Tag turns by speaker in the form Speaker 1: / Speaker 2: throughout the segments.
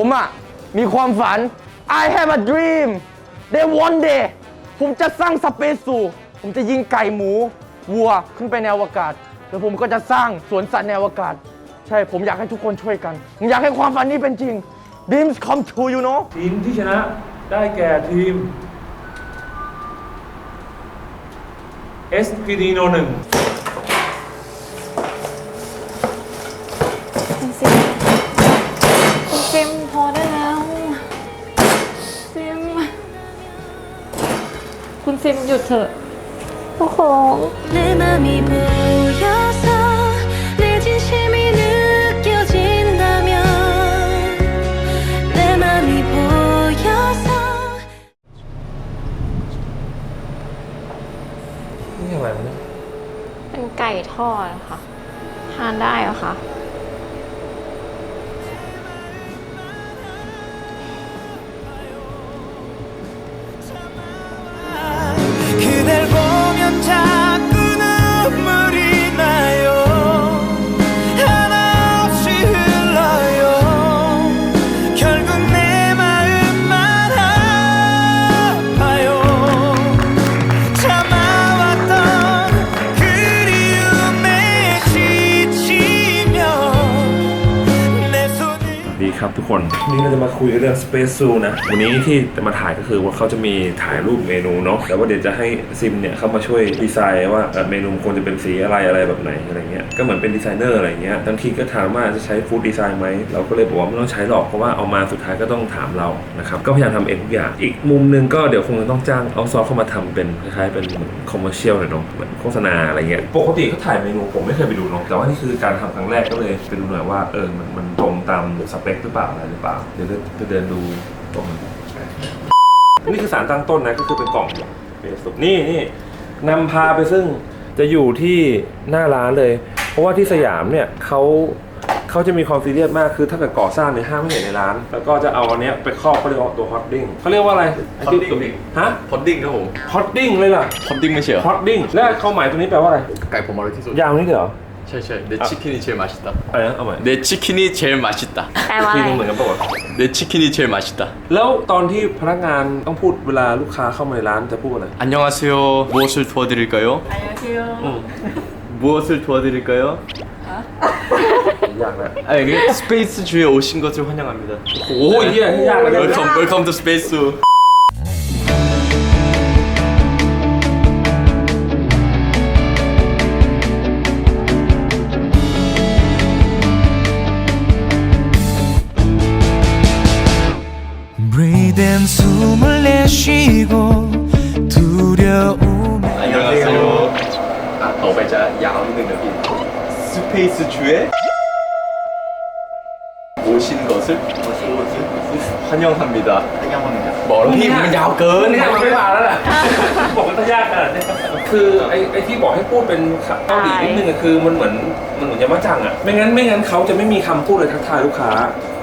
Speaker 1: ผมอะมีความฝัน I have a dream that one day ผมจะสร้างสเปซซูผมจะยิงไก่หมู วัวขึ้นไปในอวกาศ แล้วผมก็จะสร้างสวนสัตว์ในอวกาศ ใช่ ผมอยากให้ทุกคนช่วยกัน ผมอยากให้ความฝันนี้เป็นจริง Dreams come true you know
Speaker 2: ทีมที่ชนะได้แก่ทีม SPD โนหนึ่งิ
Speaker 3: มหยุดเถอะทุกคน
Speaker 2: นี่อะไรเนี่ย
Speaker 3: เป็นไก่ทอดค่ะ ทานได้เหรอคะ
Speaker 2: ครับทุกคนนี่เราจะมาคุยกันเรื่อง Space Zoo นะ วันนี้ที่จะมาถ่ายก็คือว่าเขาจะมีถ่ายรูปเมนูเนาะแต่ว่าเดี๋ยวจะให้ซิมเนี่ยเข้ามาช่วยดีไซน์ว่าเอ่อเมนูควรจะเป็นสีอะไรอะไรแบบไหนอะไรเงี้ยก็เหมือนเป็นดีไซเนอร์อะไรเงี้ยบางทีก็ถามว่าจะใช้ฟู้ดดีไซน์ไหมเราก็เลยบอกว่าไม่ต้องใช้หรอกเพราะว่าเอามาสุดท้ายก็ต้องถามเรานะครับก็พยายามทำเองทุกอย่างอีกมุมหนึงก็เดี๋ยวคงจะต้องจ้างเอาซอฟเข้ามาทำเป็นคล้ายๆเป็นเหมือนคอมเมอร์เชียลหน่อยเนาะเหมือนโฆษณาอะไรเงี้ยปกติเขาถ่ายเมนูผมไม่เคยไปดูเนาะแต่ว่านี่คือการทำครั้งแรกก็เลยไปดูหน่อยว่าเออมันมันตรงตามสเปคหรือเปล่าอะไรหรือเปล่า เดี๋ยวจะเดินดูตรงนั้นนี่คือสารตั้งต้นนะก็คือเป็นกล่องเบสุกนี่นี่นำพาไปซึ่งจะอยู่ที่หน้าร้านเลย เพราะว่าที่สยามเนี่ยเขาเขาจะมีความซีเรียสมากคือถ้าเกิดก่อสร้างในยห้ามไม่เห็นในร้าน แล้วก็จะเอาอันเนี้ยไปครอบเขาเรียกว่าตัวฮอตดิ้งเขาเรียกว่าอะไร
Speaker 4: ฮอตดิ้ง
Speaker 2: ฮะ
Speaker 4: พอดดิ้งครับผม
Speaker 2: ฮอตดิ้งเลยล่ะ
Speaker 4: พอดดิ้งไม่ใช่เหรอ
Speaker 2: ฮอตดิ้งแล้วเขาหมายตัวนี้แปลว่าอะไร
Speaker 4: ไก่ผมอร่อยที่สุด
Speaker 2: ยาวนี่เหรอ
Speaker 4: ใช่ใช่내 치킨이 제일 맛있다
Speaker 2: อะไรนะเอาใหม่
Speaker 4: 내 치킨이 제일 맛있다
Speaker 3: แปลว่า
Speaker 2: ที
Speaker 3: อะไร
Speaker 2: นึงเหมือนกันปะวะ
Speaker 4: 내 치킨이 제일 맛있다
Speaker 2: แล้วตอนที่พนักงานต้องพูดเวลาลูกค้าเข้ามาในร้านจะพูดอะไร
Speaker 4: 안녕하세요 무엇을 도와드릴까요
Speaker 2: อืม
Speaker 4: 무엇을 도와드릴까요
Speaker 2: ยากนะ
Speaker 4: 아니 그 스페이스 주에 오신 것을 환영합니다
Speaker 2: โอ้ยเหี้ยยากเลย
Speaker 4: 웰컴 웰컴
Speaker 5: 내쉬고 두려움에
Speaker 4: 안녕하세요 아, ต่อไปจะยาวนิดนึงนะพี่สเปซ주에 오신 것을 환영합니다บอกแล้วพี่มันยาวเกิน
Speaker 2: นี่ไม่มาแล้วแหละบอกมันยากขนาดนี้คือไอ้ไอ้ที่บอกให้พูดเป็นเกาหลีนิดนึงอะคือมันเหมือนมันเหมือนยามาจังอะไม่งั้นไม่งั้นเขาจะไม่มีคำพูดเลยทักทายลูกค้า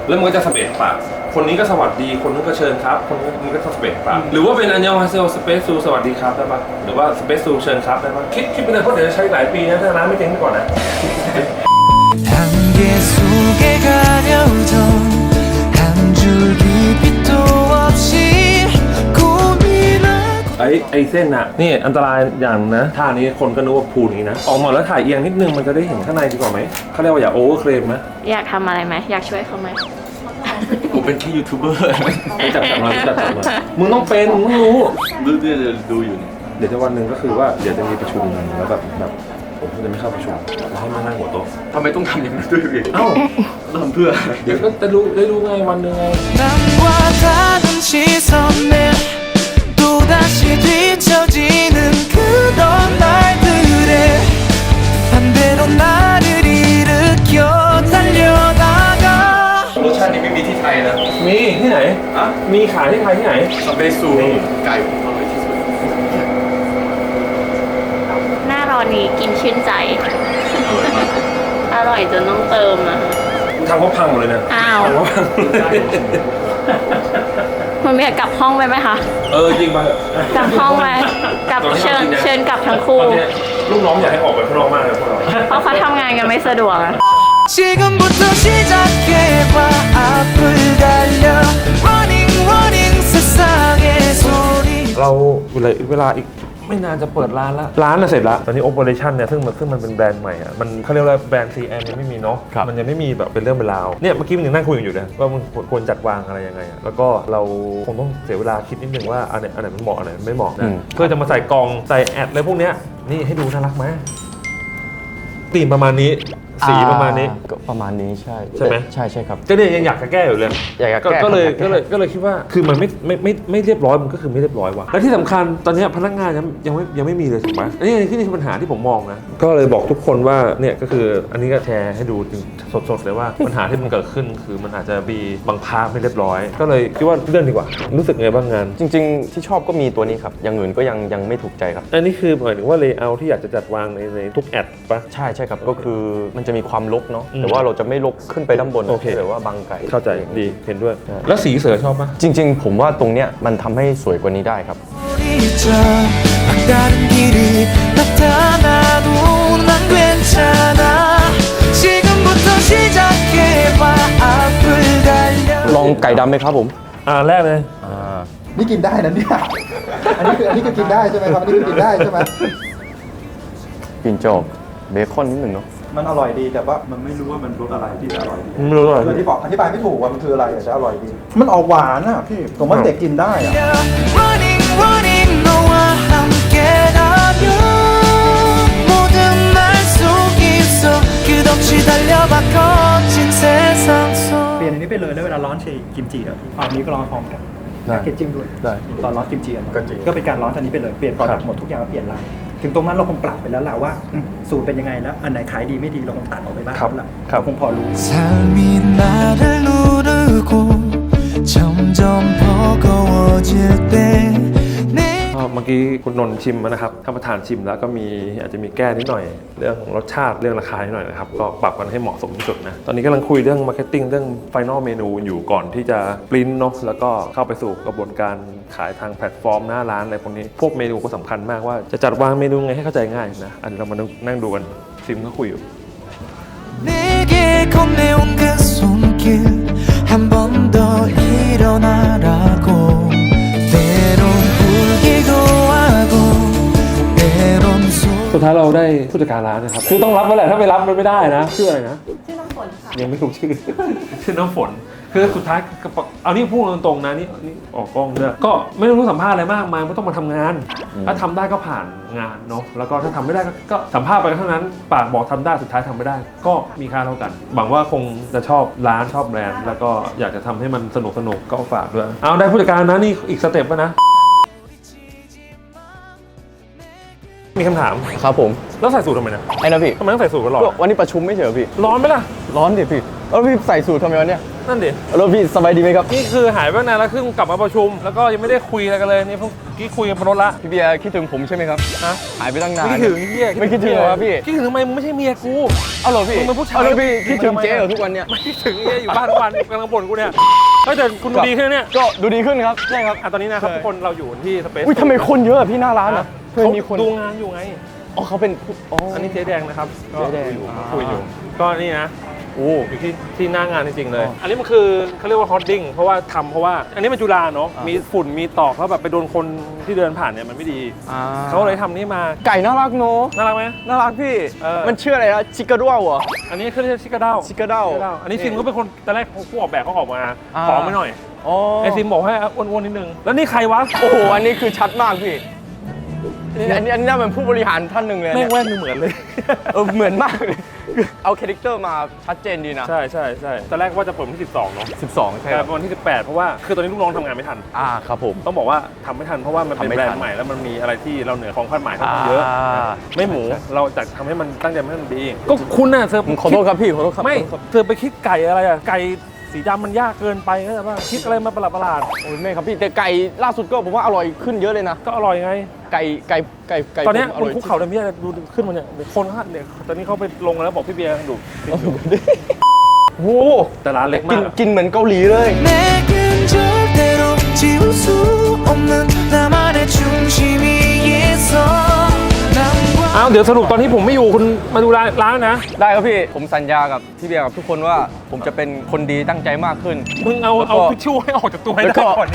Speaker 2: แล้วมันก็จะสเปซปาก คนนี้ก็สวัสดีคนนู้นก็เชิญครับ คนนู้นมันก็สเปซปากหรือว่าเป็นอันยองฮาเซลสเปซซูสวัสดีครับได้ปะหรือว่าสเปซซูเชิญครับได้ปะคิดคิดไปเลยเพราะเดี๋ยวจะใช้หลายปีนะถ้าร้านไม่เจ๊งไปก่อนนะ
Speaker 5: 단계 속에 가려져 한 줄기 빛도 없이 고민하고
Speaker 2: ไอ้ไอ้เส้นอะนี่อันตรายอย่างนะท่านี้คนก็นึกว่าพูนอย่างนี้นะออกมาแล้วถ่ายเอียงนิดนึงมันจะได้เห็นข้างในดีกว่าไหมเขาเรียกว่าอย่าโอเวอร์เคลมนะ
Speaker 3: อยากทำอะไรไหม อยากช่วยเขาไหม
Speaker 4: ผม เป็นแค่ยูทูบเบอร์
Speaker 2: จับจับมาจับจับมามึงต้องเป็นมึงต้องรู้
Speaker 4: ดูดูดูอยู่นี่
Speaker 2: เดี๋ยวจะวันหนึ่งก็คือว่าเดี๋ยวจะมีประชุมแล้วแบบแบบผมจะไม่เข้าประชุมจะให้มานั่งหัวโต๊ะ
Speaker 4: ทำไมต้องทำอย่างนั้นด้วยพี่
Speaker 2: เอ้า
Speaker 4: ทำเพื่อ
Speaker 2: เดี๋ยวก็จะรู้ได้รู้ไงวันหนึ่งไง
Speaker 5: 남과 다른 시선에 또다시 뒤처지는 그런 날들에 반대로 나
Speaker 4: ชาตินี้ไม่มีที่ไทยนะ
Speaker 2: มีที่ไหน
Speaker 4: อะ
Speaker 2: มีขายที่ไทยที่ไหน
Speaker 4: สเปซซูไก่ผมอร่อยที่สุด
Speaker 3: หน้าร้อนนี้กินชื่นใจ อร่อยจนต้องเติมอะ
Speaker 2: ทำเขาพังหมดเลยนะ
Speaker 3: อ้าว
Speaker 2: ทำเขาพัง
Speaker 3: มันไม่อยากกลับห้องไปไหมคะ
Speaker 2: เออจริงป่ะ
Speaker 3: กลับห้องไปกลับเชิญเชิญกลับทั้งคู่
Speaker 2: ตอนเนี้ยลูกน้องอยากให้ออกไปข้างนอกมากเลยพวกเรา
Speaker 3: เพราะเขาทำงานกันไม่สะดวกอะ
Speaker 5: 지금부터 시작해봐 앞을 달려 Running running 세상의 소리
Speaker 2: เราเวลาเวลาอีกไม่นานจะเปิดร้านละร้านน่ะเสร็จละตอนนี้ Operation เนี่ยซึ่งมันซึ่งมันเป็นแบรนด์ใหม่อ่ะมันเขาเรียกว่าแบรนด์ CM ยังไม่มีเนาะ
Speaker 4: ครับ
Speaker 2: มันยังไม่มีแบบเป็นเรื่องเป็นราวเนี่ยเมื่อกี้มันยังนั่งคุยกันอยู่นะว่ามันควรจัดวางอะไรยังไงอะแล้วก็เราคงต้องเสียเวลาคิดนิดนึงว่าอันไหนอันไหนมันเหมาะอันไหนมันไม่เหมาะนะเพื่อจะมาใส่กล่องใส่แอดอะไรพวกเนี้ยนี่ให้ดูน่ารักไหมตีมประมาณนี้ สีประมาณนี้
Speaker 4: อ่ก็ประมาณนี้ใช่
Speaker 2: ใช่ไหม
Speaker 4: ใช่ใช่ครับ
Speaker 2: ก็เนี่ยยังอยากจะแก้อยู่เลย
Speaker 4: อยากจะแก้
Speaker 2: ก็เลย
Speaker 4: ครับ
Speaker 2: ก็เลยก็เลยคิดว่าคือมันไม่ไม่ไม่ไม่เรียบร้อยมันก็คือไม่เรียบร้อยว่ะและที่สำคัญตอนเนี้ยพนักงานยังยังไม่ยังไม่มีเลยถูกไหมอันนี้อันนี้คือปัญหาที่ผมมองนะก็เลยบอกทุกคนว่าเนี่ยก็คืออันนี้ก็แชร์ให้ดูจริงสดๆเลยว่าปัญหาที่มันเกิดขึ้นคือมันอาจจะมีบางพาร์ทไม่เรียบร้อย ก็เลยคิดว่าเลื่อนดีกว่า รู้สึกไงบ้างงาน
Speaker 4: จริง ๆ ที่ชอบก็มีตัวนี้ครับ อย่างอื่นก็ยังยังไม่ถูกใจครับ
Speaker 2: อันนี้คือหมายถึงว่าเลเยอร์ที่อยากจะจัดวางในในทุกแอดปะ
Speaker 4: ใช่ใช่ครับก็คือมันจะมีความลกเนาะ
Speaker 2: อืม
Speaker 4: แต่ว่าเราจะไม่ลกขึ้นไปด้านบน
Speaker 2: โอเค
Speaker 4: หรือว่าบังไก่
Speaker 2: เข้าใจดีเห็นด้วย แล้วสีเสือชอบปะ
Speaker 4: จริง ๆ ผมว่าตรงเนี้ยมันทำให้สวยกว่านี้ได้ครับ
Speaker 5: 소리쳐 막다른 길이 나타나도 난 괜찮아 지금부터 시작해봐 앞을 달려
Speaker 4: ลองไก่ดำไหมครับผม
Speaker 2: อ่าแรกเลย
Speaker 4: อ่า
Speaker 6: นี่กินได้นะเนี่ย อันนี้คืออันนี้คือกินได้ใช่ไหมครับ อันนี้คือกินได้ใช่ไหม
Speaker 4: กลิ่นจะออกเบคอนนิดหนึ่งเนาะ
Speaker 6: มันอร่อยดีแต่ว่ามันไม่รู้ว่ามันรสอะไรที่จะอร่อยดี
Speaker 2: ไม่รู้เลย
Speaker 6: คือที่บอกอธิบายไม่ถูกว่ามันคืออะไรแต่อร่อยดี มันออกหวานอ่ะพี่ ผมว่าเด็กกินได้อ่ะ
Speaker 5: Running running 너와 함께라면 모든 날 속 있어 끝없이 달려봐 거친 세상
Speaker 7: เปลี่ยน
Speaker 5: 속
Speaker 7: อันนี้ไปเลยแล้วเวลาร้อนเชกิมจิอ่ะเอาอันนี้ก็ร้อนพร้อมกัน
Speaker 4: ได้
Speaker 7: แพ็กเกจจิ้งด้วย
Speaker 4: ได้
Speaker 7: ตอนร้อนกิมจิอ่ะ
Speaker 4: ก็จริง
Speaker 7: ก็เป็นการร้อนอันนี้ไปเลยเปลี่ยนพอดักหมดทุกอย่างแล้วเปลี่ยนลาย ถึงตรงนั้นเราคงปรับไปแล้วแหละว่าอืมสูตรเป็นยังไงแล้ว อันไหนขายดีไม่ดีเราคงตัดออกไปบ้าง
Speaker 4: ครับ
Speaker 7: แล้วล่ะ
Speaker 4: ครับ
Speaker 7: เราคงพอรู้
Speaker 5: 삶이 나를 누르고 점점 버거워질 때 내
Speaker 2: ก็เมื่อกี้คุณนนท์ชิมนะครับท่านประธานชิมแล้วก็มีอาจจะมีแก้นิดหน่อย เรื่องรสชาติเรื่องราคานิดหน่อยนะครับ ก็ปรับกันให้เหมาะสมที่สุดนะ ตอนนี้กำลังคุยเรื่องมาร์เก็ตติ้งเรื่องไฟนอลเมนูอยู่ก่อนที่จะปริ้นเนาะแล้วก็เข้าไปสู่กระบวนการขายทางแพลตฟอร์มหน้าร้านอะไรพวกนี้ พวกเมนูก็สำคัญมากว่าจะจัดวางเมนูไงให้เข้าใจง่ายนะ อันนี้เรามานั่งดูกันซิมก็คุยอยู่
Speaker 5: 내게 건네온 그 손길 한 번 더 일어나
Speaker 2: สุดท้ายเราได้ผู้จัดการร้านนะครับคือต้องรับไว้แหละถ้าไม่รับมันไม่ได้นะชื่ออะไรนะ
Speaker 8: ชื่อน้ำฝนค่ะ
Speaker 2: ยังไม่ถูกชื่อ ชื่อน้ำฝนคือสุดท้ายกระเป๋าเอานี่พูดตรงๆนะนี่นี่ออกกล้องด้วยก็ไม่ต้องรู้สัมภาษณ์อะไรมากมายไม่ต้องมาทำงาน ถ้าทำได้ก็ผ่านงานเนาะแล้วก็ถ้าทำไม่ได้ก็ก็สัมภาษณ์ไปก็เท่านั้น ปากบอกทำได้สุดท้ายทำไม่ได้ ก็มีค่าเท่ากันหวังว่าคงจะชอบร้านชอบแบรนด์แล้วก็อยากจะทำให้มันสนุกสนุกๆก็ฝากด้วยเอาได้ผู้จัดการนะนี่อีกสเต็ปแล้วนะ มีคำถาม
Speaker 4: ครับผม
Speaker 2: แล้วใส่สูททำไมนะ
Speaker 4: ไอ้นะพี่
Speaker 2: ทำไมต้องใส่สูทกันหรอ
Speaker 4: ก็วันนี้ประชุมไม่ใช่เหรอพี่
Speaker 2: ร้อนไหมล่ะ
Speaker 4: ร้อนดิพี่แล้วพี่ใส่สูททำไมวะเนี่ย
Speaker 2: นั่นดิ
Speaker 4: แล้วพี่สบายดีไหมครับ
Speaker 2: นี่คือหายไปนานแล้วครึ่งกลับมาประชุม แล้วก็ยังไม่ได้คุยอะไรกันเลยนี่เพิ่งกี้คุยกันบนรถละ
Speaker 4: พี่เบียร์คิดถึงผมใช่ไหมครับ
Speaker 2: ฮะ
Speaker 4: หายไปตั้งนาน
Speaker 2: ไม่คิดถึงเฮีย
Speaker 4: ไม่คิดถึงเหรอครับพี่
Speaker 2: คิดถึงทำไมมึงไม่ใช่เมียกู
Speaker 4: เอาเหรอพี่
Speaker 2: มึงเป็นผู้ชาย
Speaker 4: เอาแล้วพี่คิดถึงเจ๊เหรอทุกวันเนี่ย
Speaker 2: ไม่คิดถึงเฮียอยู่บ้านทุกวันกำลังบ่นกูเนี่ย เฮ้ยแต่คุณดูดีขึ้นเนี่ย
Speaker 4: ก็ดูดีขึ้นครับใช่ครับ
Speaker 2: อะตอนนี้นะครับ
Speaker 4: ใช่
Speaker 2: ทุกคนเราอยู่ที่สเปซ
Speaker 4: อุ้ยทำไมคนเยอะอะพี่หน้าร้านอะเพื่อนมีคน
Speaker 2: ดูงานอยู่ไง
Speaker 4: อ๋อเขาเป็นอ๋อ
Speaker 2: อันนี้เจ๊แดงนะครับก็
Speaker 4: เจ๊แดง
Speaker 2: คุยอยู่
Speaker 4: อ่า
Speaker 2: คุยอยู่ ก็นี่นะ
Speaker 4: โอ้
Speaker 2: อยู่ที่ที่หน้างานจริงๆเลย
Speaker 4: อ๋ออั
Speaker 2: อันนี้มันคือเขาเรียกว่าฮอตดิ้งเพราะว่าทำเพราะว่าอันนี้เป็นจุฬาเนาะ
Speaker 4: อ่ามี
Speaker 2: มีฝุ่นมีตอกแล้วแบบไปโดนคนที่เดินผ่านเนี่ยมันไม่ดี
Speaker 4: อ่า
Speaker 2: เขาเลยทำนี่มา
Speaker 4: ไก่น่ารักเนอะ
Speaker 2: น่ารักไหม
Speaker 4: น่ารักพี่
Speaker 2: เออ
Speaker 4: มันชื่ออะไรนะชิคาด้วเหรอ
Speaker 2: อันนี้คือเรียกชิคาด้า
Speaker 4: ชิคาด้า
Speaker 2: อันนี้ซิมก็เป็นคนตอนแรกผู้ออกแบบเขาออกมา
Speaker 4: อ่า
Speaker 2: ผอมไปหน่อย
Speaker 4: อ๋อ
Speaker 2: ไอซิมบอกให้อ้วนๆนิดนึงแล้วนี่ใครวะ
Speaker 4: โอ้โห อันนี้คือชัดมากพี่อันนี้อันนี้น่าเป็นผู้บริหารท่านหนึ่งเลย
Speaker 2: แม่
Speaker 4: เนี่
Speaker 2: ง
Speaker 4: ย
Speaker 2: แว่นดูเหมือนเลย
Speaker 4: เออเหมือนมากเลยคือ เอาคาแรคเตอร์มาชัดเจนดีนะ
Speaker 2: ใช่ใช่ใช่ตอนแรกว่าจะเปิดวันที่ 12เนาะ
Speaker 4: 12 ใช่
Speaker 2: แต่
Speaker 4: ครับ
Speaker 2: วันที่ 18 เพราะว่าคือตอนนี้ลูกน้องทำงานไม่ทัน
Speaker 4: อ่าครับผม
Speaker 2: ต้องบอกว่าทำไม่ทันเพราะว่ามันเป็น
Speaker 4: ทำไม่
Speaker 2: แบร
Speaker 4: ทั
Speaker 2: น
Speaker 4: น
Speaker 2: ด์ใหม่แล้วมันมีอะไรที่เราเหนือของคาดหมายค่อนข้างเยอะ
Speaker 4: อ่า
Speaker 2: ไม่หมูเราจะทำให้มันตั้งใจให้มันดี ก็คุณน่ะเธอ
Speaker 4: ผมขอโทษครับพี่ขอโทษครับ
Speaker 2: ไม่
Speaker 4: ขอโทษครับ
Speaker 2: เธอไปคิดไก่อะไรอะไก่ สีดำมันยากเกินไปเข้าใจป่ะคิดอะไรมาประหลาดประหลาด
Speaker 4: โอ้ยไม่ครับพี่แต่ไก่ล่าสุดก็ผมว่าอร่อยขึ้นเยอะเลยนะ
Speaker 2: ๆก็อร่อยไง
Speaker 4: ไก่ไก่ไก่ไก่
Speaker 2: ตอนเนี้ย
Speaker 4: ผม
Speaker 2: บนคุกเขาเนี่ยพี่ดูขึ้นมาเนี่ยเดี๋ยวคนเขาเนี่ยตอนนี้เขาไปลงแล้วบอกพี่เบียร์ดู
Speaker 4: โอ้โห
Speaker 2: แต่ร้านเล็ก
Speaker 4: กิ
Speaker 2: มาน ก
Speaker 4: กินเหมือนเกาหลีเลย
Speaker 5: 내겐 절대로 지울 수 없는 나만의 중심이 있어 남과
Speaker 2: อ้าวเดี๋ยวสรุปตอนที่ผมไม่อยู่คุณมาดูร้านร้านนะ
Speaker 1: ได้ครับพี่ ผมสัญญากับพี่เบียร์กับทุกคนว่าผมจะเป็นคนดีตั้งใจมากขึ้น
Speaker 2: มึงเอา
Speaker 1: แล้วก็
Speaker 2: เอาทิชชู่ให้ออกจากตัวให้
Speaker 1: แล้ว
Speaker 2: ได้
Speaker 1: ก็
Speaker 2: ก่อน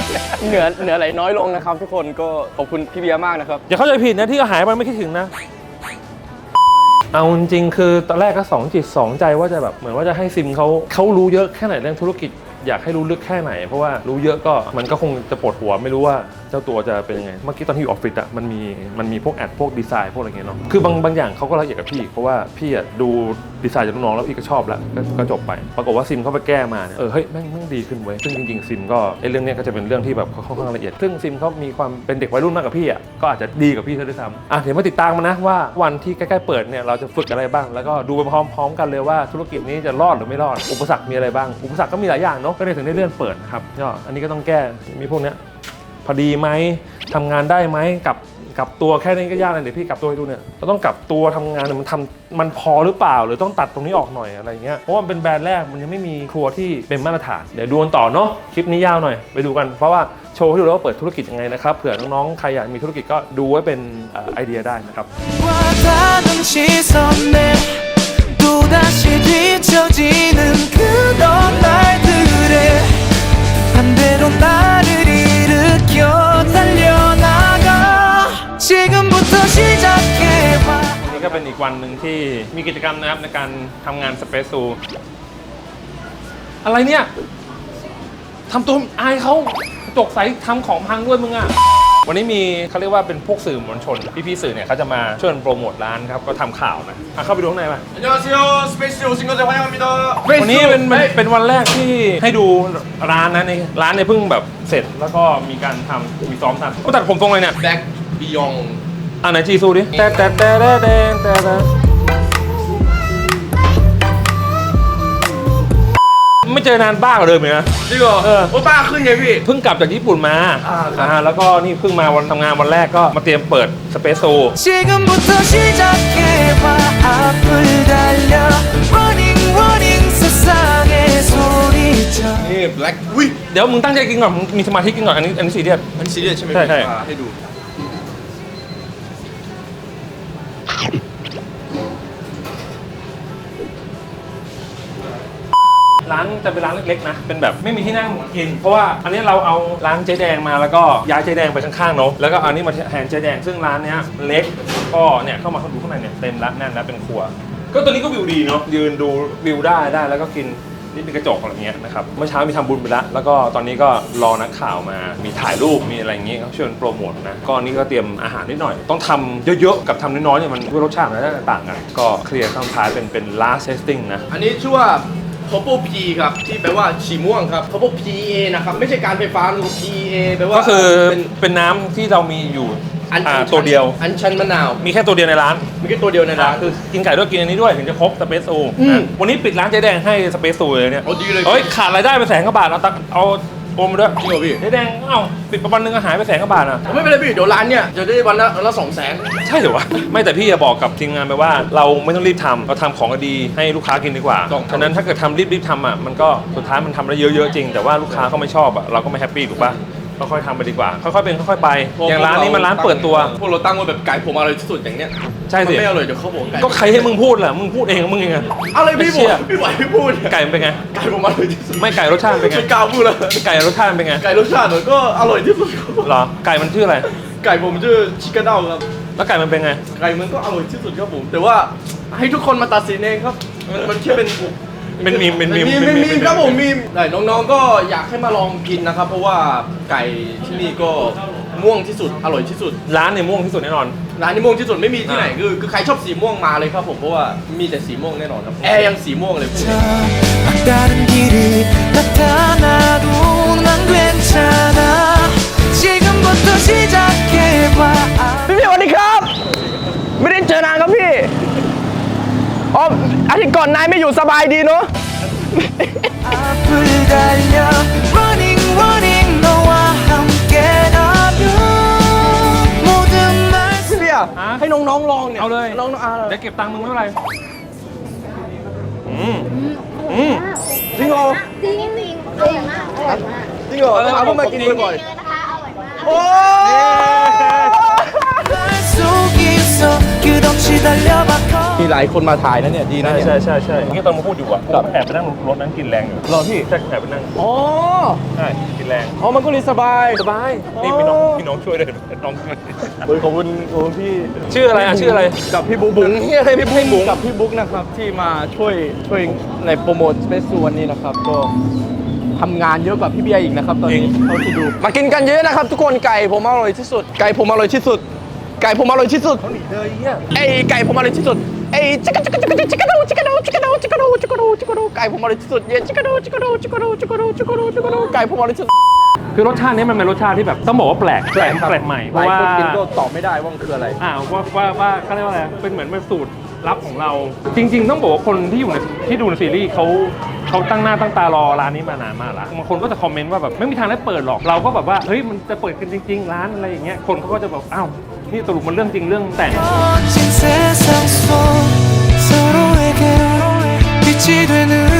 Speaker 1: เหนือเหนือไหลน้อยลงนะครับ ทุกคนก็ขอบคุณพี่เบียร์มากนะครับ
Speaker 2: อย่าเข้าใจผิดนะที่หายไปไม่คิดถึงนะ เอาจริงๆคือตอนแรกก็สองจิตสองใจว่าจะแบบเหมือนว่าจะให้ซิมเขาเขารู้เยอะแค่ไหนเรื่องธุรกิจ อยากให้รู้ลึกแค่ไหน เพราะว่ารู้เยอะก็มันก็คงจะปวดหัวไม่รู้ว่า เจ้าตัวจะเป็นยังไง เมื่อกี้ตอนที่อยู่ออฟฟิศอะมันมีมันมีพวกแอดพวกดีไซน์พวกอะไรเงี้ยเนาะ คือบางบางอย่างเขาก็ละเอียดกับพี่ เพราะว่าพี่อะดูดีไซน์จากน้องๆแล้วพี่ก็ชอบแล้วก็ก็จบไป ปรากฏว่าซิมเขาไปแก้มาเนี่ย เออเฮ้ยแม่งแม่งดีขึ้นเว้ย ซึ่งจริงๆซิมก็ไอ้เรื่องเนี้ยก็จะเป็นเรื่องที่แบบค่อนข้างละเอียด ซึ่งซิมเขามีความเป็นเด็กวัยรุ่นมากกว่าพี่อะก็อาจจะดีกว่าพี่ซะด้วยซ้ำอะเดี๋ยวมาติดตามมันะว่าวันที่ใกล้ๆเปิดเนี่ยเราจะฝึกอะไรบ้าง แล้วก็ดูไปพร้อมๆ กันเลยว่าธุรกิจนี้จะรอดหรือไม่รอด อุปสรรคมีอะไรบ้าง อุปสรรคก็มีหลายอย่างเนาะ ก็เลยถึงได้เลื่อนเปิดนะครับก็อันนี้ก็ต้องแก้ มีพวกเนี้ย อดีไหมทำงานได้ไหมกับกับตัวแค่นี้ก็ยากเลยเดี๋ยวพี่กลับตัวให้ดูเนี่ยเราต้องกลับตัวทำงานเนี่ยมันทำมันพอหรือเปล่า หรือต้องตัดตรงนี้ออกหน่อยอะไรเงี้ยเพราะว่าเป็นแบรนด์แรกมันยังไม่มีครัวที่เป็นมาตรฐานเดี๋ยวดูกันต่อเนาะคลิปนี้ยาวหน่อยไปดูกันเพราะว่าโชว์ให้ดูแล้วว่าเปิดธุรกิจยังไงนะครับเผื่อน้องๆใครอยากมีธุรกิจก็ดูไว้เป็นไอเดียได้นะครับ อีกวันหนึ่งที่มีกิจกรรมนะครับในการทำงานสเปซซูอะไรเนี่ยทำตัวอายเขากระจกใสทำของพังด้วยมึงอ่ะ วันนี้มีเขาเรียกว่าเป็นพวกสื่อมวลชน พี่ๆสื่อเนี่ยเขาจะมาช่วยกันโปรโมทร้านครับ ก็ทำข่าวนะอ่ะเข้าไปดูข้างในมา
Speaker 4: 안녕하세요 스페이스 오신 것을 환영합니다
Speaker 2: วันนี้เป็นเป็นเป็นวันแรกที่ให้ดูร้านนะในร้านเนี่ยเพิ่งแบบเสร็จแล้วก็มีการทำมีซ้อมทำก็ตัดผมตรงเลยเนี่ย
Speaker 4: 백비용
Speaker 2: อ่ ะไหนจีซูดิแต่แต่แต่แต่แต่แต่แต่ไม่เจอนานบ้ากว่าเดิมเลยนะ
Speaker 4: 이거
Speaker 2: 어.
Speaker 4: 오빠 큰 예비
Speaker 2: เพิ่งกลับจากญี่ปุ่นมาอ่าแล้วก็นี่เพิ่งมาวันทำงานวันแรกก็มาเตรียมเปิดสเปซโซ
Speaker 5: 지금부터 시작해봐 앞을 달려 Running running 세상에 소리쳐
Speaker 4: นี่ black อุ้ย
Speaker 2: เดี๋ยวมึงตั้งใจกินก่อนมึงมีสมาธิกินก่อนอันนี้อันนี้ซีเรียส
Speaker 4: อันนี้ซีเรียสใช่ไหม
Speaker 2: ใช่ใช่
Speaker 4: อ่าให้ดู
Speaker 2: ร้านจะเป็นร้านเล็กๆนะ เป็นแบบไม่มีที่นั่งกิน เพราะว่าอันนี้เราเอาร้านเจ๊แดงมาแล้วก็ย้ายเจ๊แดงไปข้างๆเนาะ แล้วก็เอานี่มาแทนเจ๊แดง ซึ่งร้านเนี้ยเล็ก ก็เนี่ยเข้ามาดูข้างในเนี่ยเต็มแล้วแน่นแล้วเป็นครัว ก็ตัวนี้ก็วิวดีเนาะ ยืนดูวิวได้ได้แล้วก็กินนี่เป็นกระจกอะไรเงี้ยนะครับ เมื่อเช้ามีทำบุญไปแล้ว แล้วก็ตอนนี้ก็รอนักข่าวมา มีถ่ายรูป มีอะไรอย่างงี้เขาชวนโปรโมทนะ ก็นี่ก็เตรียมอาหารนิดหน่อย ต้องทำเยอะๆ กับทำน้อยๆเนี่ยมันด้วยรสชาติมันจะต่างกัน ก็เคลียร์ข้างท้ายเป็นเป็น last testing นะ
Speaker 4: อันนี้ชื่อว่า purple P ครับที่แปลว่าฉีม่วงครับ purple P A นะครับไม่ใช่การไฟฟ้าคือ P A แปลว่า
Speaker 2: ก็คือ
Speaker 4: เป็น
Speaker 2: เป็นน้ำที่เรามีอยู่
Speaker 4: อัน
Speaker 2: อ่า
Speaker 4: ชัน
Speaker 2: ตัวเดียว
Speaker 4: อันชันมะนาว
Speaker 2: มีแค่ตัวเดียวในร้าน
Speaker 4: มีแค่ตัวเดียวในร้าน
Speaker 2: คือกินไก่ด้วยกินอันนี้ด้วยถึงจะครบสเปซซู
Speaker 4: อืม
Speaker 2: วันนี้ปิดร้านเจ๊แดงให้สเปซซูเลยเนี่ย
Speaker 4: เอาดีเลย
Speaker 2: เฮ้ยขาดรายได้ไปแสนกว่าบาทเอาตังเอา โอนมาด้วย
Speaker 4: จริงเหรอพี่
Speaker 2: เจ๊แดงเอ้าปิดประมาณนึงก็หายไปแสนกว่าบาทอะ
Speaker 4: ไม่เป็นไรพี่เดี๋ยวร้านเนี่ยจะได้วันละวันละสองแสน
Speaker 2: ใช่เหรอวะ ไม่แต่พี่จะบอกกับทีมงานไปว่าเราไม่ต้องรีบทำเราทำของดีให้ลูกค้ากินดีกว่า
Speaker 4: ต้อง
Speaker 2: ฉะนั้นถ้าเกิดทำรีบๆทำอะมันก็สุดท้ายมันทำได้เยอะๆจริง แต่ว่าลูกค้าเขาไม่ชอบอะเราก็ไม่แฮปปี้ถูกปะ ค่อยๆทำไปดีกว่า ค่อยๆเป็นค่อยๆไป อย่างร้านนี้มันร้านเปิดตัว
Speaker 4: พวกเราตั้งไว้แบบไก่ผมอร่อยที่สุดอย่างเนี้ย
Speaker 2: ใช่สิ
Speaker 4: มันไม่อร่อยเดี๋ยวเขาบอกไก่
Speaker 2: ก็ใครให้มึงพูดล่ะมึงพูดเองมึงเองอะ
Speaker 4: อะไรพี่
Speaker 2: ไม่
Speaker 4: บ
Speaker 2: เชื่
Speaker 4: อ
Speaker 2: อ
Speaker 4: กพี่ไหวพี่พูด
Speaker 2: ไก่มันเป็นไง
Speaker 4: ไก่ผมอร่อยที่สุด
Speaker 2: ไม่ไก่รสชาติเป็นไง
Speaker 4: ไม่กล้าพูดเลย
Speaker 2: ไก่รสชาติเป็นไง
Speaker 4: ไก่รสชาติหน่อยก็อร่อยที่สุดครับผม
Speaker 2: เหรอไก่มันชื่ออะไร
Speaker 4: ไก่ผมชื่อชิคก้าดาวครับ
Speaker 2: แล้วไก่มันเป็นไง
Speaker 4: ไก่มันก็อร่อยที่สุดครับผม แต่ว่าให้ทุกคนมาตัดสินเองครับ มันมันแค่เป็น
Speaker 2: เป็นมีมเป็นมีม
Speaker 4: มี
Speaker 2: เป็น
Speaker 4: มี
Speaker 2: มีม
Speaker 4: มีครับผมมีแต่น้องๆก็อยากให้มาลองกินนะครับ เพราะว่าไก่ที่นี่ก็ม่วงที่สุดอร่อยที่สุด
Speaker 2: ร้านเนี่ยม่วงที่สุดแน่นอน
Speaker 4: ร้านนี้ม่วงที่สุดไม่มีที่ไหน
Speaker 2: อ่า
Speaker 4: คือคือใครชอบสีม่วงมาเลยครับผมเพราะว่ามีแต่สีม่วงแน่นอนครับแอร์ยังสีม่วงเลยพูด
Speaker 1: ก่อนนายไม่อยู่สบายดีเนาะ
Speaker 5: 앞을 달려 Running running 너와 함께라면 모든 말
Speaker 1: พี่เบียร์
Speaker 2: ฮะ
Speaker 1: ให้น้องๆลองเนี่ย
Speaker 2: เอาเลย
Speaker 1: น้องๆอ่า
Speaker 2: เดี๋ยวเก็บตังค์มึงไม่เป็นไร อืม อืม
Speaker 1: จริงเหรอ
Speaker 9: จริงจริงจริงอร่อยมากอร่อยมาก
Speaker 1: จริงเหรอต้องเอาพวกมากินบ่อย
Speaker 9: เลยนะคะอร่อยมาก
Speaker 1: ๆโอ้
Speaker 5: 날 속에서 끝없이 달려봤고
Speaker 4: มีหลายคนมาถ่ายนะเนี่ยดีนะ
Speaker 2: ใช่
Speaker 4: เนี่ย
Speaker 2: ใช่ใช่ใช่เมื่อกี้ตอนมาพูดอยู่อะ
Speaker 4: ครับ
Speaker 2: แอบไปนั่งรถนั้นกินแรงอยู่
Speaker 4: รอพี่
Speaker 2: ใช่แอบไปนั่ง
Speaker 4: อ๋อ
Speaker 2: ใช่กินแรง
Speaker 4: อ๋อมันก็เลยสบาย
Speaker 2: สบายนี่พี่น้องพี่น้องช่วยเลยน้องช่วย
Speaker 4: โอ้ยขอบคุณขอบคุณพี่
Speaker 2: ชื่ออะไรอะชื่ออะไร
Speaker 4: กับพี่บุ๊กบุ๋งเฮ้ยพี่พี่บุ๊กกับพี่บุ๊กนะครับที่มาช่วยช่วยในโปรโมทสเปซซูวันนี้นะครับก็ทำงานเยอะกว่าพี่เบียร์อีกนะครับตอนนี้เท่าที่ดู มากินกันเยอะนะครับ ทุกคนไก่ผมอร่อยที่สุด ไก่ผมอร่อยที่สุด ไก่ผมอร่อยที่สุดไอ้ไก่ผมอร่อยที่สุดไอ้จิกะจิกะจิกะจิกะดูจิกะดูจิกะดูจิกะดูจิกะดูจิกะดูไก่ผมอร่อยที่สุดเย้จิกะดูจิกะดูจิกะดูจิกะดูจิกะดูจิกะดูไก่ผมอร่อยที่สุด
Speaker 2: คือรสชาตินี้มันเป็นรสชาติที่แบบต้องบอกว่าแปลกแปลก
Speaker 4: ครับ
Speaker 2: แปลกใหม่เพ
Speaker 4: หลาย
Speaker 2: ราะว่า
Speaker 4: คนกินก็ตอบไม่ได้ว่ามันคืออะไร
Speaker 2: อ่าว่าว่าว่าเขาเรียกว่าอะไรเป็นเหมือนเป็นสูตร ลับของเรา จริง ๆ ต้องบอกว่าคนที่อยู่ในที่ดูในซีรีส์เขาเขาตั้งหน้าตั้งตารอร้านนี้มานานมากแล้วบางคนก็จะคอมเมนต์ว่าแบบไม่มีทางได้เปิดหรอกเราก็แบบว่าเฮ้ยมันจะเปิดกันจริง ๆ ร้านอะไรอย่างเงี้ยคนเขาก็จะแบบอ้าวนี่สรุปมันเรื่องจริงเรื่องแต่ง
Speaker 5: 멋진 세상 속 서로에게 빛이 되는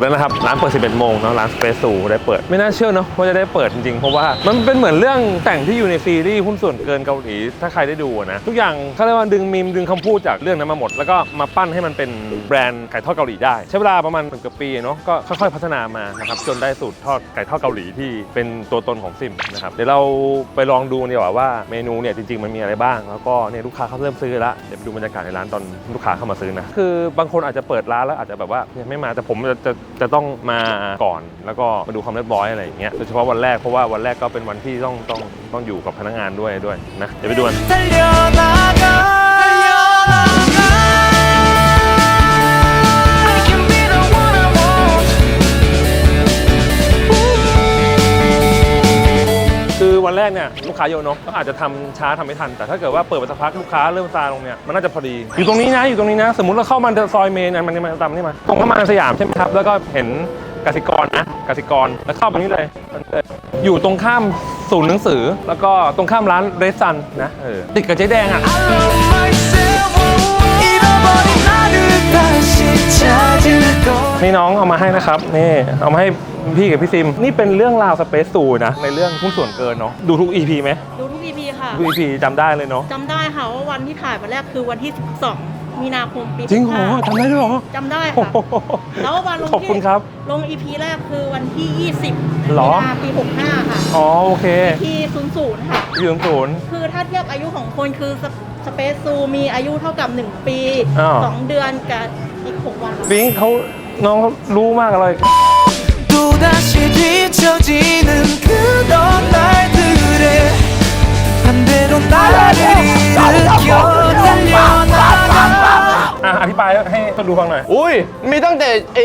Speaker 2: ดแล้วนะครับ ร้านเปิด 11 โมงเนาะร้านสเปซซูได้เปิด ไม่น่าเชื่อเนาะว่าจะได้เปิดจริงๆ เพราะว่ามันเป็นเหมือนเรื่องแต่งที่อยู่ในซีรีส์หุ้นส่วนเกินเกาหลี ถ้าใครได้ดูนะ ทุกอย่างเขาเรียกว่าดึงมีมดึงคำพูดจากเรื่องนั้นมาหมด แล้วก็มาปั้นให้มันเป็นแบรนด์ไก่ทอดเกาหลีได้ ใช้เวลาประมาณหนึ่งเกือบปีเนาะก็ค่อยๆพัฒนามานะครับจนได้สูตรทอดไก่ทอดเกาหลีที่เป็นตัวตนของซิมนะครับเดี๋ยวเราไปลองดูดีกว่าว่าเมนูเนี่ยจริงๆมันมีอะไรบ้าง แล้วก็เนี่ยลูกค้าเขาเริ่มซื้อล้วเดี๋ยวไปดูบรรยากาศในร้านตอนลูกค้าเข้ามาซื้อนะคือบางคนอาจจะเปิดร้านแล้วอาจจะแบบว่าไม่มาแต่ผมจะ จะต้องมาก่อนแล้วก็มาดูความเรียบร้อยอะไรอย่างเงี้ยโดยเฉพาะวันแรกเพราะว่าวันแรกก็เป็นวันที่ต้องต้องต้องอยู่กับพนักงานด้วยด้วยนะเดี๋ยวไปดูกัน แรกเนี่ยลูกค้าเยอะเนาะก็อาจจะทำช้าทำไม่ทัน แต่ถ้าเกิดว่าเปิดไปสักพักลูกค้าเริ่มซาลงเนี่ยมันน่าจะพอดี อยู่ตรงนี้นะอยู่ตรงนี้นะ สมมติเราเข้ามาซอยเมนมันมันตามนี่มาตรงเข้ามาสยามใช่ไหมครับแล้วก็เห็นกสิกรนะกสิกรแล้วเข้าไปนี่เลย อยู่ตรงข้ามศูนย์หนังสือ แล้วก็ตรงข้ามร้านเรสซันนะติดกับเจ๊แดงอะ นี่น้องเอามาให้นะครับนี่เอามาให้พี่กับพี่ซิม นี่เป็นเรื่องราวสเปซสูนะในเรื่องหุ้นส่วนเกินเนาะดูทุก EP ไหม
Speaker 10: ดูทุก EP ค่ะ
Speaker 2: ทุก EP จำได้เลยเนาะ
Speaker 10: จำได้ค่ะว่าวันที่ถ่ายมาแรกคือวันที่ 12 มีนาคมปี
Speaker 2: จริงหรอจำได้ด้วยเหรอ
Speaker 10: จำได้ค่ะแล้ววันลง
Speaker 2: ขอบคุณครับ
Speaker 10: ลง EP แรกคือวันที่ 20
Speaker 2: หรอ
Speaker 10: ปี 65 ค่ะ
Speaker 2: อ๋อโอเค
Speaker 10: ที่ศู
Speaker 2: นย์ค่ะยูศูนย์
Speaker 10: คือถ้าเทียบอายุของคนคือ สเปซซูมีอายุเท่ากับ 1 ปี
Speaker 2: อ้าว
Speaker 10: 2 เดือนกับอีก 6 วัน
Speaker 2: บิงเขาน้องเขารู้มากเลย
Speaker 5: 또다시 뒤처지는 그런 날들에 반대로 나를 일으켜 달려나가
Speaker 2: อ่ะอธิบายให้คนดูฟังหน่อย
Speaker 4: อุ้ย มีตั้งแต่ไอ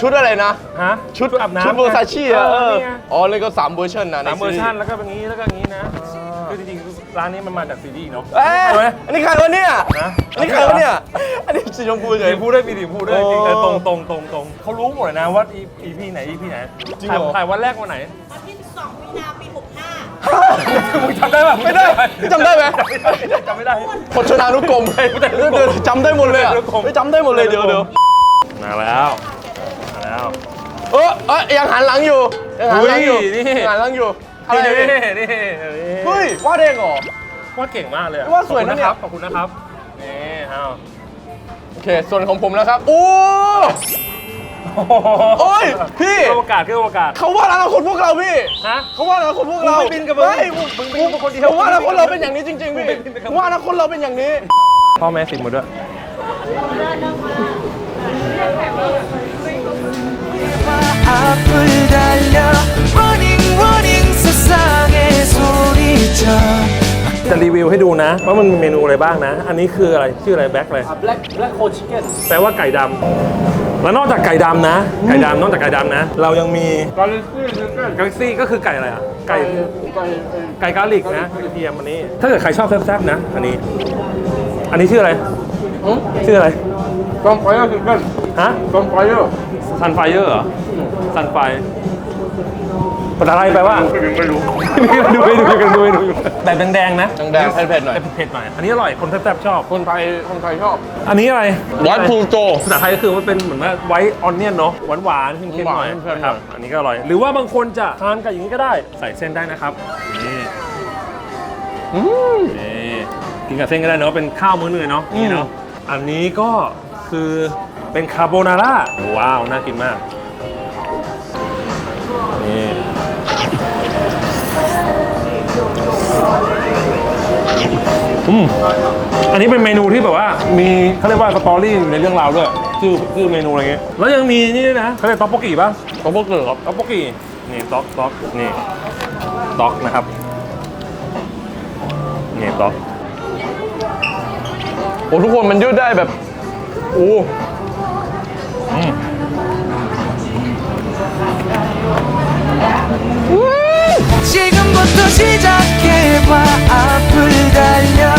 Speaker 4: ชุดอะไรนะ
Speaker 2: ฮะ
Speaker 4: ชุด
Speaker 2: อาบน้ำ
Speaker 4: ชุดโบซาชิอะ
Speaker 2: เอ
Speaker 4: เอ
Speaker 2: อ
Speaker 4: อ
Speaker 2: นี่ไง
Speaker 4: อ๋อเลยก็สามเวอร์ชันนะใน
Speaker 2: สามเวอร์
Speaker 4: ซี
Speaker 2: ชันแล้วก็เป็นงี้แล้วก็อย่างนี้นะ คือจริงๆร้านนี้มันมาจากซีรีส์เนาะ
Speaker 4: เอ๊ะ
Speaker 2: ใช่ไหม
Speaker 4: อันนี้ใครวะเนี่ย
Speaker 2: นะ
Speaker 4: อันนี้ใครวะเนี่ย อันนี้สีชมพูเฉ
Speaker 2: สี
Speaker 4: ย
Speaker 2: พูดด้วยมีสีพูดด้วยจริงๆเออ
Speaker 4: โอ้
Speaker 2: ตรงตรงตรงตรงเขารู้หมดเลยนะว่า EP ไหน EP ไหน
Speaker 4: จริงเหรอ
Speaker 2: ถ่ายวันแรกวันไหน
Speaker 10: วันที่12มีนาปี
Speaker 2: มึงจำได้ป่ะ
Speaker 4: ไม่ได้จำได้ไหม
Speaker 2: จำไม่ได้
Speaker 4: พจนานุกรมเดี๋ยวจำได้หมดเลยอะ
Speaker 2: พจนานุกรม
Speaker 4: ไม่จำได้หมดเลยเดี๋ยวเดี๋ยว
Speaker 2: มาแล้วมาแล้ว
Speaker 4: เออเออยังหันหลังอยู่ยังหันหลังอยู่
Speaker 2: อุ้ยนี่
Speaker 4: ยังหันหลังอยู่ อะไร
Speaker 2: นี่
Speaker 4: เนี่ย
Speaker 2: นี่นี่
Speaker 4: เฮ้ยว่าดเองเหรอ
Speaker 2: ว่าเก่งมากเลยอะ
Speaker 4: ว่าสวยนะเนี่ย
Speaker 2: ขอบคุณนะครับนี่เอา
Speaker 4: โอเค ส่วนของผมแล้วครับ โอ้ โอ้ยพี่
Speaker 2: เครื่องอวกาศเครื่องอวกาศ
Speaker 4: เขาว่าอนาคตพวกเราพี่
Speaker 2: ฮะ
Speaker 4: เขาว่าอนาคตพวกเรา
Speaker 2: มึงไปบินกับมึง
Speaker 4: ไม่
Speaker 2: มึงมึงบินกับคนเดียว
Speaker 4: ผมว่าอนาคตเราเป็นอย่างนี้จริงๆพี่
Speaker 2: มึงไปบินกับมึง
Speaker 4: ผมว่าอนาคตเราเป็นอย่างนี้
Speaker 2: พ่อแม่สิบหมดด้วย
Speaker 5: 앞을 달려
Speaker 2: จะรีวิวให้ดูนะ ว่ามันมีเมนูอะไรบ้างนะ อันนี้คืออะไรชื่ออะไรแบ็คอะไร
Speaker 4: black black hole chicken
Speaker 2: แปลว่าไก่ดำแล้วนอกจากไก่ดำนะ ไก่ดำนอกจากไก่ดำนะ เรายังมีกาลิซี่ก็คือไก่อะไรอะไก่ไก่กาลิกนะกระเทียมอันนี้ ถ้าเกิดใครชอบแซ่บๆนะ อันนี้ อันนี้ชื่ออะไรชื่ออะไร
Speaker 4: ต้องไปแล้วถึงกัน
Speaker 2: ฮะ
Speaker 4: ต้องไปแล้ว
Speaker 2: ซันไฟเออร์เหรอซันไฟ ภาษาไทยแปลว่าไม่รู้ไม่รู้ไม่รู้กันดูไม่รู้แบบแดงๆนะ
Speaker 4: แดงๆเผ็ดๆหน่อย
Speaker 2: เผ็ดๆหน่อยอันนี้อร่อยคนแซ่บๆชอบ
Speaker 4: คนไทยคนไทยชอบ
Speaker 2: อันนี้อะไร
Speaker 4: ไวท์พูโต
Speaker 2: ภาษาไทยก็คือว่าเป็นเหมือนว่าไวท์ออนเนียนเนาะหวานหวานๆเค็มๆหน่อย
Speaker 4: หวานๆเค็มๆ
Speaker 2: นะครับอันนี้ก็อร่อย หรือว่าบางคนจะทานกับอย่างนี้ก็ได้ใส่เส้นได้นะครับนี่นี่กินกับเส้นก็ได้เนาะเป็นข้าวมื้อหนึงเลยเนาะนี่เนาะอันนี้ก็คือเป็นคาโบนาร่าว้าวน่ากินมาก อืมอันนี้เป็นเมนูที่แบบว่า มีเขาเรียกว่าสตอรี่อยู่ในเรื่องราวด้วยชื่อชื่อเมนูอะไรเงี้ยแล้วยังมีนี่ด้วยนะเขาเรียกต๊อกโปกิป่ะต๊อกโปกิครับต๊อกโปกินี่ต๊อกต๊อกนี่ต๊อกนะครับนี่ต๊อก
Speaker 4: โอ้ทุกคนมันยืดได้แบบโอ้
Speaker 2: อืม
Speaker 5: 지금부터 시작해봐. 앞을 달려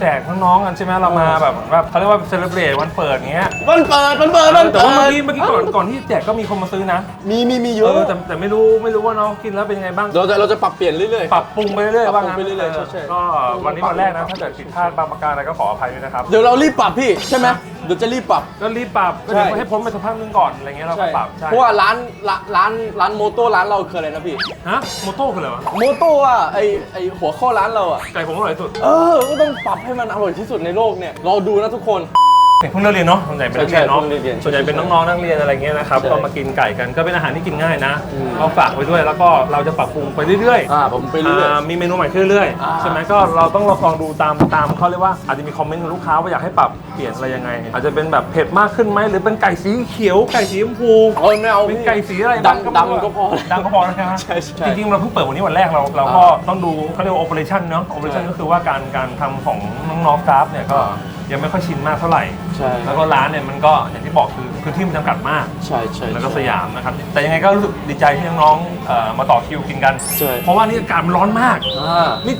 Speaker 2: แจกน้องๆกันใช่ไหมเรามาแบบแบบเขาเรียกว่าเซเลบรตวันเปิดเงี้ย
Speaker 4: มันเปิดมันเปิดมัน
Speaker 2: แต่
Speaker 4: เปิ
Speaker 2: ว่าเมื่อ
Speaker 4: ด
Speaker 2: กี้เมื่อกี้ก่อนก่อนที่แจกก็มีคนมาซื้อนะ
Speaker 4: มีมีมีเย
Speaker 2: เอ
Speaker 4: อะ
Speaker 2: อแต่แต่ไม่รู้ไม่รู้ว่าน้องกินแล้วเป็นยังไงบ้าง
Speaker 4: เราจะเราจะปรับเปลี่ยนเรื่อย
Speaker 2: ปรับปรุงไปเรื่อยๆ
Speaker 4: ปรับ
Speaker 2: ว่า
Speaker 4: ปรุง
Speaker 2: งั้น
Speaker 4: ไปเรื่อยๆใช่ใช่
Speaker 2: ก็วันนี้วันแรกนะถ้าเกิดผิดพลาดบางประการอะไรก็ขออภัยด้วยนะครับ
Speaker 4: ๆเดี๋ยวเรารีบปรับพี่ใช่ไหมเดี๋ยวจะรีบปรับ
Speaker 2: ก็รีบปรับก็
Speaker 4: ใช่
Speaker 2: เดี๋ยวให้พ้นไปสักพักนึงก่อนอะไรเงี้ยเราก็ปรับใช่
Speaker 4: เพราะว่าร้านร้านร้านร้านโมโต้ร้านเราคืออะไรนะพี่
Speaker 2: ฮะโมโต้คืออะไรวะ
Speaker 4: โมโต้อะไอไอหัวข้อร้านเราอะ
Speaker 2: ไก่ผมอร่อยสุด
Speaker 4: เออก็ต้องปรับให้มันอร่อยที่สุดในโลกเนี่ยรอดูนะทุกคน
Speaker 2: เด็กเพิ่งเลิกเรียนเนาะส่วนใหญ่เป็นนักเรียนเนาะ
Speaker 4: ใช่ใช่เพิ่งเลิกเรียน
Speaker 2: ส่วนใหญ่เป็นน้องๆนักเรียนอะไรเงี้ยนะครับ
Speaker 4: ใช่
Speaker 2: ก็มากินไก่กันก็เป็นอาหารที่กินง่ายนะก็ฝากไว้ด้วยแล้วก็เราจะปรับปรุงไปเรื่อยๆ
Speaker 4: อ่าผมไปเรื่อย
Speaker 2: อ่ามีเมนูใหม่ขึ้นเรื่อย
Speaker 4: อ่า
Speaker 2: ๆใช่ไหมก็เราต้องลองดูตามตามเขาเรียกว่าอาจจะมีคอมเมนต์ของลูกค้าว่าอยากให้ปรับเปลี่ยนอะไรยังไง อาจจะเป็นแบบเผ็ดมากขึ้นไหมหรือเป็นไก่สีเขียวไก่สีชมพู
Speaker 4: ๆโอ้ยไม่เอา
Speaker 2: เป็น
Speaker 4: พี่
Speaker 2: ไก่สีอะไรบ้าง
Speaker 4: ดำดำก็พอ
Speaker 2: ดำก็พอแล้วใช่ไหม
Speaker 4: ใช่ใช่
Speaker 2: จริงๆเราเพิ่งเปิดวันนี้วันแรกเราเราก็ต้องดูเขาเรียกว่า operation เนาะ operation ก็คือว่าการการทำของน้องๆสตาฟเนี่ยก็ ยังไม่ค่อยชินมากเท่าไหร่
Speaker 4: ใช่
Speaker 2: แล้วก็ร้านเนี่ยมันก็อย่างที่บอกคือพื้นที่มันจำกัดมาก
Speaker 4: ใช่ใช่
Speaker 2: แล้วก็สยามนะครับ แต่ยังไงก็รู้สึกดีใจที่น้องๆเอ่อมาต่อคิวกินกัน
Speaker 4: ใช่
Speaker 2: เพราะว่านี่อากาศมันร้อนมาก
Speaker 4: อ่า
Speaker 2: นี่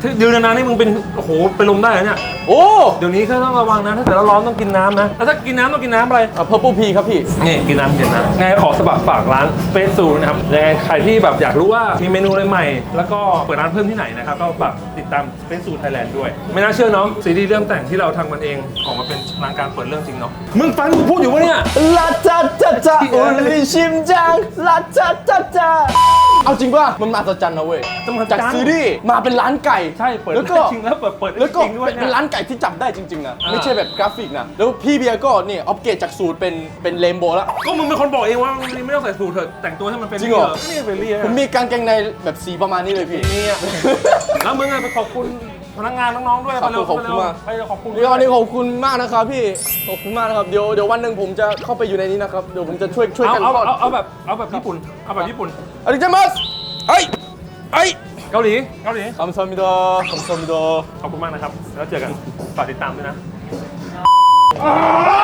Speaker 2: ถ้ายืนนานๆนี่มึงเป็นโอ้โหเป็นลมได้เหรอเนี่ย
Speaker 4: โอ้
Speaker 2: เดี๋ยวนี้ก็ต้องระวังนะถ้าเกิดเราร้อนต้องกินน้ำนะแล้วถ้ากินน้ำต้องกินน้ำอะไร
Speaker 4: อะ purple pea ครับพี่
Speaker 2: นี่กินน้ำเย็นนะไงขอสบักฝากร้านเฟสซูนะครับยังไงใครที่แบบอยากรู้ว่ามีเมนูอะไรใหม่ แล้วก็เปิดร้านเพิ่มที่ไหนนะครับก็ฝากติดตามเฟสซูไทยแลนด์ด้วย ไม่น่าเชื่อเนาะซีรีส์เรื่องแต่งที่เราทำกันเองออกมาเป็นรางการเปิดเรื่องจริงเนาะมึงฟังกูพูดอยู่ปะเนี่ย
Speaker 4: ลาจาจาจาอุลิชิมจังลาจาจาจา เอาจริงป่ะ มันมาอัศจรรย์นะเว้ย
Speaker 2: มันมหัศจรรย์
Speaker 4: จากซีรีส์มาเป็นร้านไก่
Speaker 2: ใช่เปิด
Speaker 4: แล้วก็
Speaker 2: จริงแล้วเปิดเปิด
Speaker 4: แล้วก็
Speaker 2: จริงด้วย
Speaker 4: เป็น
Speaker 2: เนี่ย
Speaker 4: เป็นร้านไก่ที่จับได้จริงๆนะ
Speaker 2: อ่า
Speaker 4: ไม่ใช่แบบกราฟิกนะ แล้วพี่เบียร์ก็นี่อัปเกรดจากสูตรเป็นเป็นเรนโบว์แล้ว
Speaker 2: ก็มึงเป็นคนบอกเองว่าไม่ต้องใส่สูทเถอะแต่งตัวให้มันเป็น
Speaker 4: จริงเหรอ
Speaker 2: นี่เป็นเรีย
Speaker 4: ผมมีกางเกงในแบบสีประมาณนี้เลยพี่
Speaker 2: นี่อะแล้วมึงอะไปขอบคุณ พนักงานน้องๆด้วย
Speaker 4: ขอบคุณ
Speaker 2: ไปเร็ว
Speaker 4: ขอบคุณ
Speaker 2: ไปเร็ว
Speaker 4: มาก
Speaker 2: ไปเร็วขอบคุณ
Speaker 4: เดี๋ยววันนี้ขอบคุณมากนะครับพี่ ขอบคุณมากนะครับ เดี๋ยวเดี๋ยววันหนึ่งผมจะเข้าไปอยู่ในนี้นะครับ เดี๋ยวผมจะช่วยช่วย
Speaker 2: เอา
Speaker 4: กัน
Speaker 2: เอา
Speaker 4: ทอด
Speaker 2: เอาเอาแบบเอาแบบญี่ปุ่นเอาแบบญี่ปุ่น
Speaker 4: อาริเจมัสเฮ้ยเฮ้ย
Speaker 2: เกาหลีเกาหลี
Speaker 4: คำซามิโดคำซามิโด
Speaker 2: ขอบคุณมากนะครับ แล้วเจอกันฝากติดตามด้วยนะ
Speaker 3: อร่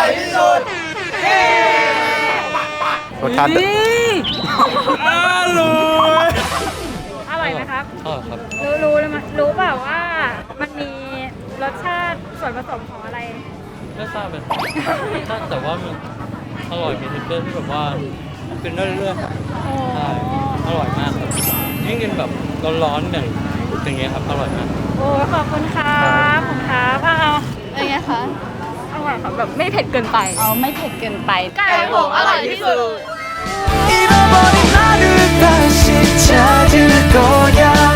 Speaker 3: อย ไหมครับ รู้รู้เลยมั้ยรู้เปล่าว่ามันมีรสชาติส่วนผสมของอะไร
Speaker 11: ไม่ทราบเลยแต่ว่ามันอร่อยมีเทคเจอร์ที่แบบว่ากินได้เรื่อยๆครับใช่อร่อยมากครับยิ่งกินแบบร้อนๆอย่างอย่างเงี้ยครับอร่อยมาก
Speaker 3: โอ้ยขอบคุณครับ ขอบคุณครับเอาเอา
Speaker 9: เป็นไงคะ
Speaker 3: อร่อยค่ะแบบไม่เผ็ดเกินไป
Speaker 9: เอาไม่เผ็ดเกินไป
Speaker 3: ไก่ผมอร่อยที่สุด
Speaker 5: 잃어버린 나를 다시 찾을 거야